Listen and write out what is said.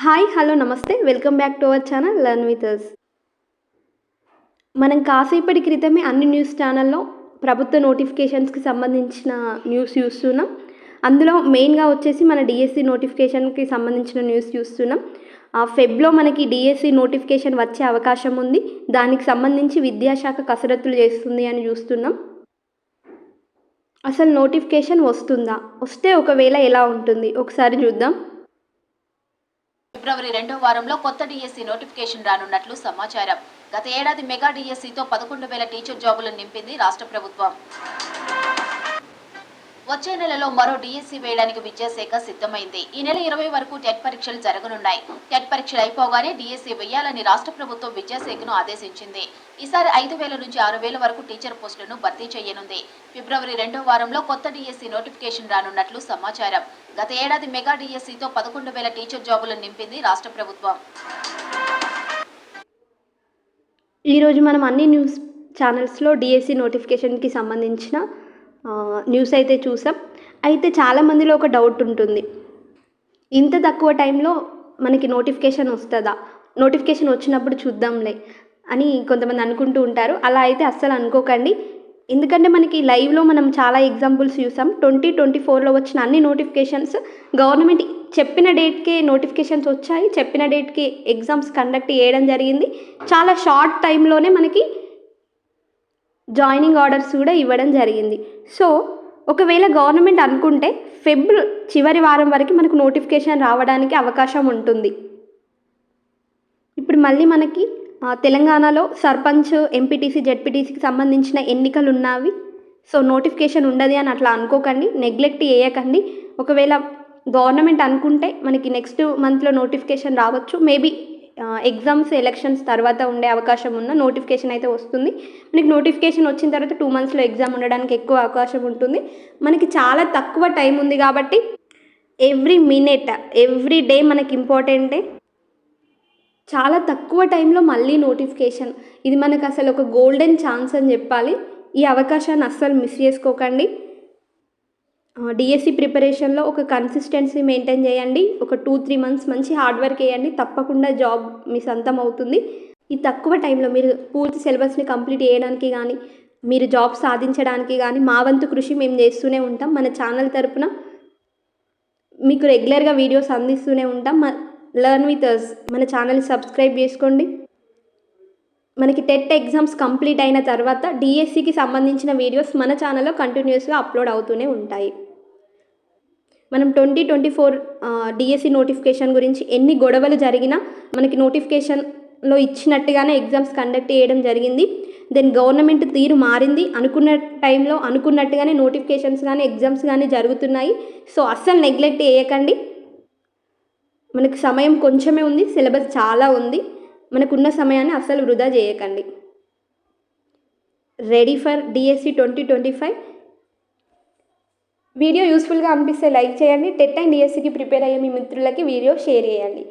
Hi hello namaste. Welcome back to our channel learn with us మనం కాసేపటి క్రితమే అన్ని న్యూస్ ఛానల్లో ప్రభుత్వ నోటిఫికేషన్స్కి సంబంధించిన న్యూస్ చూస్తున్నాం. అందులో మెయిన్గా వచ్చేసి మన డిఎస్సి నోటిఫికేషన్కి సంబంధించిన న్యూస్ చూస్తున్నాం. ఆ ఫెబ్లో మనకి డిఎస్సి నోటిఫికేషన్ వచ్చే అవకాశం ఉంది. దానికి సంబంధించి విద్యాశాఖ కసరత్తులు చేస్తుంది అని చూస్తున్నాం. అసలు నోటిఫికేషన్ వస్తుందా? వస్తే ఒకవేళ ఎలా ఉంటుంది? ఒకసారి చూద్దాం. ఫిబ్రవరి రెండో వారంలో కొత్త డిఎస్సి నోటిఫికేషన్ రానున్నట్లు సమాచారం. గత ఏడాది మెగా డిఎస్సితో పదకొండు వేల టీచర్ జాబులను నింపింది రాష్ట్ర ప్రభుత్వం. వచ్చే నెలలో మరో డిఎస్సి వేయడానికి విద్యాశాఖ సిద్ధమైంది. ఈ నెల ఇరవై వరకు టెట్ పరీక్షలు జరగనున్నాయి. టెట్ పరీక్షలు అయిపోగానే డిఎస్సి వేయాలని రాష్ట్ర ప్రభుత్వం విద్యాశాఖను ఆదేశించింది. ఈసారి ఐదు వేల నుంచి ఆరు వేల వరకు టీచర్ పోస్టులను భర్తీ చేయనుంది. ఫిబ్రవరి రెండో వారంలో కొత్త డిఎస్సీ నోటిఫికేషన్ రానున్నట్లు సమాచారం. గత ఏడాది మెగా డిఎస్సీతో పదకొండు వేల టీచర్ జాబులను నింపింది రాష్ట్ర ప్రభుత్వం. ఈరోజు మనం అన్ని న్యూస్ ఛానల్స్లో డిఎస్సి నోటిఫికేషన్కి సంబంధించిన న్యూస్ అయితే చూసాం. అయితే చాలామందిలో ఒక డౌట్ ఉంటుంది. ఇంత తక్కువ టైంలో మనకి నోటిఫికేషన్ వస్తుందా? నోటిఫికేషన్ వచ్చినప్పుడు చూద్దాంలే. అని కొంతమంది అనుకుంటూ ఉంటారు. అలా అయితే అస్సలు అనుకోకండి. ఎందుకంటే మనకి లైవ్లో మనం చాలా ఎగ్జాంపుల్స్ చూసాం. ట్వంటీ ట్వంటీ ఫోర్లో వచ్చిన అన్ని నోటిఫికేషన్స్ గవర్నమెంట్ చెప్పిన డేట్కే నోటిఫికేషన్స్ వచ్చాయి. చెప్పిన డేట్కి ఎగ్జామ్స్ కండక్ట్ చేయడం జరిగింది. చాలా షార్ట్ టైంలోనే మనకి జాయినింగ్ ఆర్డర్స్ కూడా ఇవ్వడం జరిగింది. సో ఒకవేళ గవర్నమెంట్ అనుకుంటే ఫెబ్ చివరి వారం వరకు మనకు నోటిఫికేషన్ రావడానికి అవకాశం ఉంటుంది. ఇప్పుడు మళ్ళీ మనకి తెలంగాణలో సర్పంచ్ ఎంపీటీసీ జెడ్పీటీసీకి సంబంధించిన ఎన్నికలు ఉన్నవి సో నోటిఫికేషన్ ఉండదు అని అట్లా అనుకోకండి నెగ్లెక్ట్ చేయకండి. ఒకవేళ గవర్నమెంట్ అనుకుంటే మనకి నెక్స్ట్ మంత్లో నోటిఫికేషన్ రావచ్చు. మేబీ ఎగ్జామ్స్ ఎలక్షన్స్ తర్వాత ఉండే అవకాశం ఉన్న నోటిఫికేషన్ అయితే వస్తుంది. మనకి నోటిఫికేషన్ వచ్చిన తర్వాత టూ మంత్స్లో ఎగ్జామ్ ఉండడానికి ఎక్కువ అవకాశం ఉంటుంది. మనకి చాలా తక్కువ టైం ఉంది కాబట్టి ఎవ్రీ మినిట్ ఎవ్రీ డే మనకి ఇంపార్టెంటే. చాలా తక్కువ టైంలో మళ్ళీ నోటిఫికేషన్. ఇది మనకు అసలు ఒక గోల్డెన్ ఛాన్స్ అని చెప్పాలి. ఈ అవకాశాన్ని అస్సలు మిస్ చేసుకోకండి. డిఎస్సి ప్రిపరేషన్లో ఒక కన్సిస్టెన్సీ మెయింటైన్ చేయండి. ఒక టూ త్రీ మంత్స్ మంచి హార్డ్ వర్క్ వేయండి తప్పకుండా జాబ్ మీ సొంతం అవుతుంది. ఈ తక్కువ టైంలో మీరు పూర్తి సిలబస్ని కంప్లీట్ చేయడానికి కానీ మీరు జాబ్ సాధించడానికి కానీ మా వంతు కృషి మేము చేస్తూనే ఉంటాం. మన ఛానల్ తరపున మీకు రెగ్యులర్గా వీడియోస్ అందిస్తూనే ఉంటాం. లర్న్ విత్ అస్ మన ఛానల్ని సబ్స్క్రైబ్ చేసుకోండి. మనకి టెట్ ఎగ్జామ్స్ కంప్లీట్ అయిన తర్వాత డిఎస్సికి సంబంధించిన వీడియోస్ మన ఛానల్లో కంటిన్యూస్గా అప్లోడ్ అవుతూనే ఉంటాయి. మనం twenty twenty four DSC notification గురించి ఎన్ని గొడవలు జరిగినా మనకి నోటిఫికేషన్లో ఇచ్చినట్టుగానే ఎగ్జామ్స్ కండక్ట్ చేయడం జరిగింది. దెన్ గవర్నమెంట్ తీరు మారింది. అనుకున్న టైంలో అనుకున్నట్టుగానే నోటిఫికేషన్స్ కానీ ఎగ్జామ్స్ కానీ జరుగుతున్నాయి. సో అస్సలు నెగ్లెక్ట్ చేయకండి. మనకు సమయం కొంచెమే ఉంది సిలబస్ చాలా ఉంది. మనకున్న సమయాన్ని అస్సలు వృధా చేయకండి. Ready for DSC twenty twenty five. Video యూస్ఫుల్గా అనిపిస్తే లైక్ చేయండి. టెట్ అండ్ డిఎస్సికి ప్రిపేర్ అయ్యే మీ మిత్రులకి వీడియో షేర్ చేయండి.